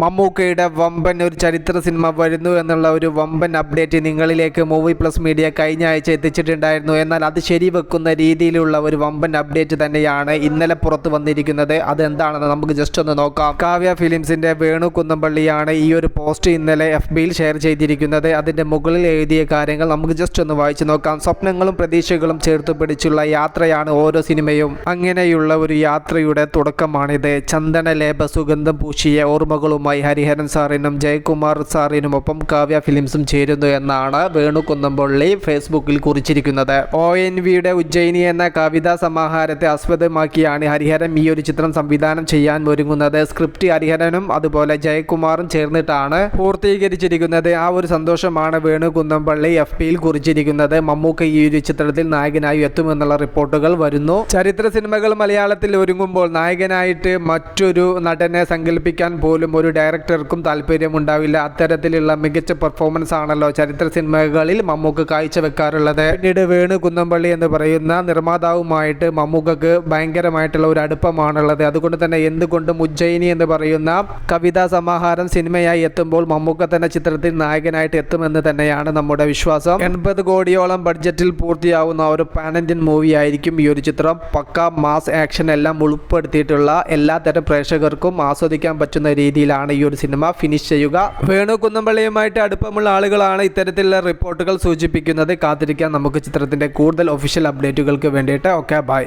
മമ്മൂക്കയുടെ വമ്പൻ ഒരു ചരിത്ര സിനിമ വരുന്നു എന്നുള്ള ഒരു വമ്പൻ അപ്ഡേറ്റ് നിങ്ങളിലേക്ക് മൂവി പ്ലസ് മീഡിയ കഴിഞ്ഞ ആഴ്ച എത്തിച്ചിട്ടുണ്ടായിരുന്നു. എന്നാൽ അത് ശരിവെക്കുന്ന രീതിയിലുള്ള ഒരു വമ്പൻ അപ്ഡേറ്റ് തന്നെയാണ് ഇന്നലെ പുറത്തു വന്നിരിക്കുന്നത്. അതെന്താണെന്ന് നമുക്ക് ജസ്റ്റ് ഒന്ന് നോക്കാം. കാവ്യ ഫിലിംസിന്റെ വേണു കുന്നമ്പള്ളിയാണ് ഈ ഒരു പോസ്റ്റ് ഇന്നലെ എഫ് ബിയിൽ ഷെയർ ചെയ്തിരിക്കുന്നത്. അതിന്റെ മുകളിൽ എഴുതിയ കാര്യങ്ങൾ നമുക്ക് ജസ്റ്റ് ഒന്ന് വായിച്ചു നോക്കാം. സ്വപ്നങ്ങളും പ്രതീക്ഷകളും ചേർത്ത് പിടിച്ചുള്ള യാത്രയാണ് ഓരോ സിനിമയും. അങ്ങനെയുള്ള ഒരു യാത്രയുടെ തുടക്കമാണിത്. ചന്ദന ലേപ സുഗന്ധം പൂശിയ ഓർമ്മകളുമായി ഹരിഹരൻ സാറിനും ജയകുമാർ സാറിനുമൊപ്പം കാവ്യ ഫിലിംസും ചേരുന്നു എന്നാണ് വേണു കുന്നംപള്ളി ഫേസ്ബുക്കിൽ കുറിച്ചിരിക്കുന്നത്. ഒ എൻ വിയുടെ ഉജ്ജയിനി എന്ന കവിതാ സമാഹാരത്തെ ആസ്പദമാക്കിയാണ് ഹരിഹരൻ ഈ ഒരു ചിത്രം സംവിധാനം ചെയ്യാൻ ഒരുങ്ങുന്നത്. സ്ക്രിപ്റ്റ് ഹരിഹരനും അതുപോലെ ജയകുമാറും ചേർന്നിട്ടാണ് പൂർത്തീകരിച്ചിരിക്കുന്നത്. ആ ഒരു സന്തോഷമാണ് വേണു കുന്നംപള്ളി എഫ് പിയിൽ കുറിച്ചിരിക്കുന്നത്. മമ്മൂക്ക ഈ ഒരു ചിത്രത്തിൽ നായകനായി എത്തുമെന്നുള്ള റിപ്പോർട്ടുകൾ വരുന്നു. ചരിത്ര സിനിമകൾ മലയാളത്തിൽ ഒരുങ്ങുമ്പോൾ നായകനായിട്ട് മറ്റൊരു നടനെ സങ്കല്പിക്കാൻ പോലും ഒരു ഡയറക്ടർക്കും താല്പര്യമുണ്ടാവില്ല. അത്തരത്തിലുള്ള മികച്ച പെർഫോമൻസ് ആണല്ലോ ചരിത്ര സിനിമകളിൽ മമ്മൂക്ക് കാഴ്ചവെക്കാറുള്ളത്. പിന്നീട് വേണു കുന്നംപള്ളി എന്ന് പറയുന്ന നിർമ്മാതാവുമായിട്ട് മമ്മൂക്കക്ക് ഭയങ്കരമായിട്ടുള്ള ഒരു അടുപ്പമാണുള്ളത്. അതുകൊണ്ട് തന്നെ എന്തുകൊണ്ടും ഉജ്ജയിനി എന്ന് പറയുന്ന കവിതാ സമാഹാരം സിനിമയായി എത്തുമ്പോൾ മമ്മൂക്ക തന്നെ ചിത്രത്തിൽ നായകനായിട്ട് എത്തുമെന്ന് തന്നെയാണ് നമ്മുടെ വിശ്വാസം. എൺപത് കോടിയോളം ബഡ്ജറ്റിൽ പൂർത്തിയാവുന്ന ഒരു പാൻ ഇന്ത്യൻ മൂവി ആയിരിക്കും ഈ ഒരു ചിത്രം. പക്ക മാസ് ആക്ഷൻ എല്ലാം ഉൾപ്പെടുത്തിയിട്ടുള്ള എല്ലാത്തരം പ്രേക്ഷകർക്കും ആസ്വദിക്കാൻ പറ്റുന്ന രീതിയിലാണ് ഈ ഒരു സിനിമ ഫിനിഷ് ചെയ്യുക. വേണു കുന്നമ്പള്ളിയുമായിട്ട് അടുപ്പമുള്ള ആളുകളാണ് ഇത്തരത്തിലുള്ള റിപ്പോർട്ടുകൾ സൂചിപ്പിക്കുന്നത്. കാത്തിരിക്കാൻ നമുക്ക് ചിത്രത്തിന്റെ കൂടുതൽ ഒഫീഷ്യൽ അപ്ഡേറ്റുകൾക്ക് വേണ്ടിയിട്ട്. Okay bye